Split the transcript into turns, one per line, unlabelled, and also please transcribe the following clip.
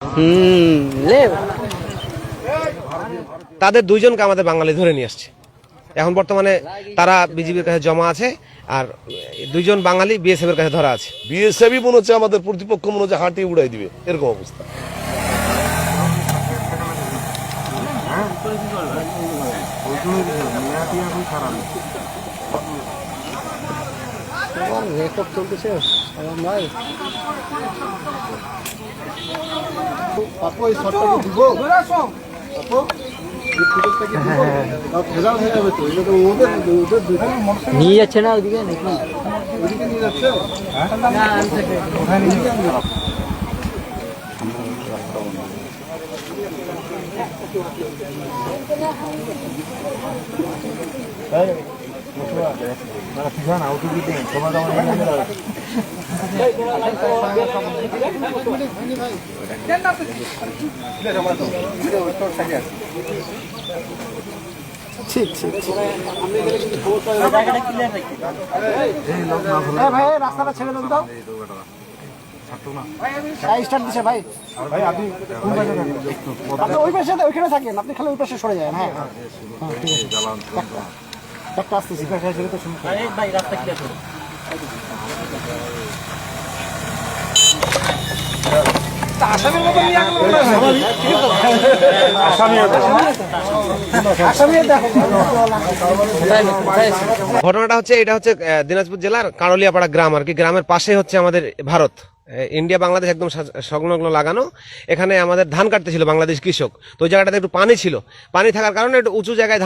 হুম
তাদের দুইজনকে আমাদের বাঙালি ধরে নিয়ে আসছে। এখন বর্তমানে তারা বিজেপির কাছে জমা আছে আর দুইজন বাঙালি বিএসএফ এর কাছে ধরা আছে।
বিএসএফই মনে হচ্ছে আমাদের প্রতিপক্ষ মনে হচ্ছে হাঁটি উড়াই দিবে এরকম অবস্থা।
রেকর্ড চলতেছে ভাই
আপু এই শটটা কি দিব। দুটো
নিয়ে যাচ্ছে না ওদিকে নাকি?
ওদিকে নিয়ে যাচ্ছে। ঠিক হ্যাঁ ভাই রাস্তাটা ছেড়ে দেন তো স্টার্ট দিছে ভাই আপনি ওই পাশে ওইখানে থাকেন আপনি খালি ওই পাশে সরে যান হ্যাঁ হ্যাঁ একটা তো
ঘটনাটা হচ্ছে এটা হচ্ছে দিনাজপুর জেলার কারলিয়াপাড়া গ্রাম আর কি। গ্রামের পাশে হচ্ছে আমাদের ভারত। ইন্ডিয়া বাংলাদেশ একদম সংলগ্ন লাগানো। এখানে আমাদের ধান কাটতেছিল বাংলাদেশ কৃষক। তো ওই জায়গাটাতে একটু পানি ছিল। পানি থাকার কারণে একটু উঁচু জায়গায় ধান